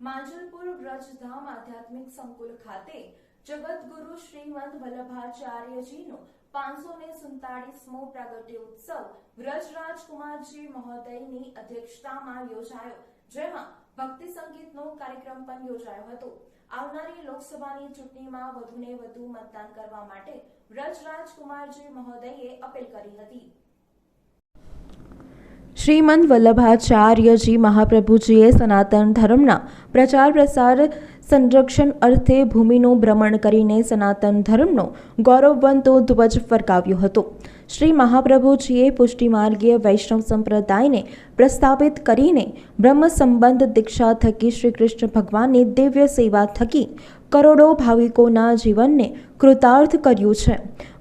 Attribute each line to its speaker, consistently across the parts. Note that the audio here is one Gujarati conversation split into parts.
Speaker 1: માંજલપુર વ્રજધામ આધ્યાત્મિક સંકુલ ખાતે જગતગુરુ શ્રીમંત વલ્લભાચાર્યજીનો પાંચસો ને સુડતાલીસમો પ્રાગટ્ય ઉત્સવ વ્રજરાજકુમારજી મહોદયની અધ્યક્ષતામાં યોજાયો, જેમાં ભક્તિ સંગીતનો કાર્યક્રમ પણ યોજાયો હતો. આવનારી લોકસભાની ચૂંટણીમાં વધુને વધુ મતદાન કરવા માટે વ્રજરાજકુમારજી મહોદયે અપીલ કરી હતી. શ્રીમંત વલ્લભાચાર્યજી મહાપ્રભુજીએ સનાતન ધર્મના પ્રચાર પ્રસાર સંરક્ષણ અર્થે ભૂમિનું ભ્રમણ કરીને સનાતન ધર્મનો ગૌરવવંતો ધ્વજ ફરકાવ્યો હતો. શ્રી મહાપ્રભુજીએ પુષ્ટિમાર્ગીય વૈષ્ણવ સંપ્રદાયને પ્રસ્થાપિત કરીને બ્રહ્મ સંબંધ દીક્ષા થકી શ્રી કૃષ્ણ ભગવાનની દિવ્ય સેવા થકી કરોડો ભાવિકોના જીવનને કૃતાર્થ કર્યું છે.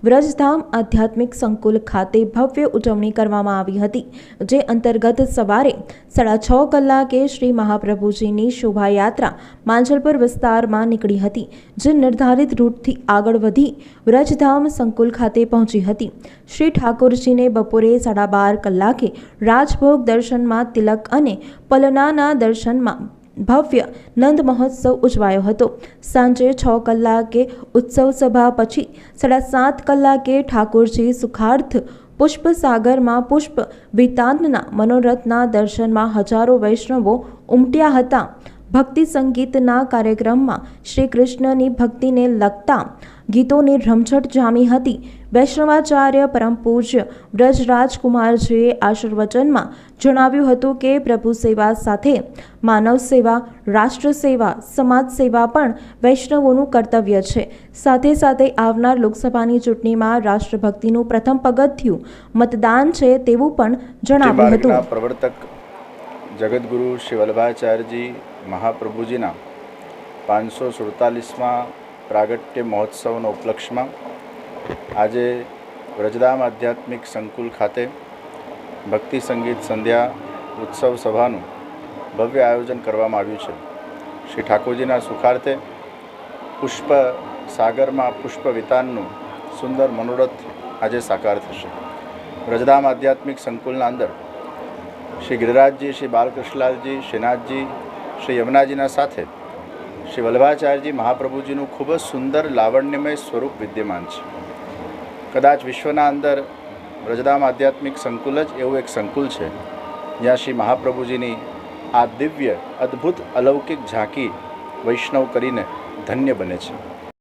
Speaker 1: વ્રજધામ આધ્યાત્મિક સંકુલ ખાતે ભવ્ય ઉજવણી કરવામાં આવી હતી, જે અંતર્ગત સવારે સાડા છ કલાકે શ્રી મહાપ્રભુજીની શોભાયાત્રા માંજલપુર વિસ્તારમાં નીકળી હતી, જે નિર્ધારિત રૂટથી આગળ વધી વ્રજધામ સંકુલ ખાતે પહોંચી હતી. શ્રી ઠાકોરજીને બપોરે સાડા બાર કલાકે રાજભોગ દર્શનમાં તિલક અને પલનાના દર્શનમાં ભવ્ય નંદ મહોત્સવ ઉજવાયો હતો. સાંજે છ કલાકે ઉત્સવ સભા પછી સાડા સાત કલાકે ઠાકોરજી સુખાર્થ પુષ્પસાગરમાં પુષ્પ વિતાનના મનોરથના દર્શનમાં હજારો વૈષ્ણવો ઉમટ્યા હતા. ભક્તિ સંગીતના કાર્યક્રમમાં શ્રી કૃષ્ણની ભક્તિને લગતા ગીતોની રમઝટ જામી હતી. વૈષ્ણવાચાર્ય પરમ પૂજ્ય વ્રજરાજકુમારજીએ આશીર્વચનમાં જણાવ્યું હતું કે પ્રભુ સેવા સાથે માનવ સેવા, રાષ્ટ્ર સેવા, સમાજ સેવા પણ વૈષ્ણવોનું કર્તવ્ય છે. સાથે સાથે આવનાર લોકસભાની ચૂંટણીમાં રાષ્ટ્રભક્તિનું પ્રથમ પગથિયું મતદાન છે તેવું પણ જણાવ્યું હતું.
Speaker 2: પ્રવર્તક જગદગુરુ શ્રી વલ્લભાચાર્યજી મહાપ્રભુજીના પાંચસો સુડતાલીસમાં પ્રાગટ્ય મહોત્સવનો ઉપલક્ષમાં આજે વ્રજધામ આધ્યાત્મિક સંકુલ ખાતે ભક્તિ સંગીત સંધ્યા ઉત્સવ સભાનું ભવ્ય આયોજન કરવામાં આવ્યું છે. શ્રી ઠાકોરજીના સુખાર્થે પુષ્પ સાગરમાં પુષ્પ વિતાનનું સુંદર મનોરથ આજે સાકાર થશે. વ્રજધામ આધ્યાત્મિક સંકુલના અંદર શ્રી ગિરિરાજજી, શ્રી બાલકૃષ્ણલાલજી શ્રીનાથજી શ્રી યમુનાજીના સાથે શ્રી વલ્લભાચાર્યજી મહાપ્રભુજીનું ખૂબ જ સુંદર લાવણ્યમય સ્વરૂપ વિદ્યમાન છે. કદાચ વિશ્વના અંદર રજદામ આધ્યાત્મિક સંકુલ જ એવું એક સંકુલ છે, જ્યાં શ્રી મહાપ્રભુજીની આ દિવ્ય, અદ્ભુત અલૌકિક ઝાંકી વૈષ્ણવ કરીને ધન્ય બને છે.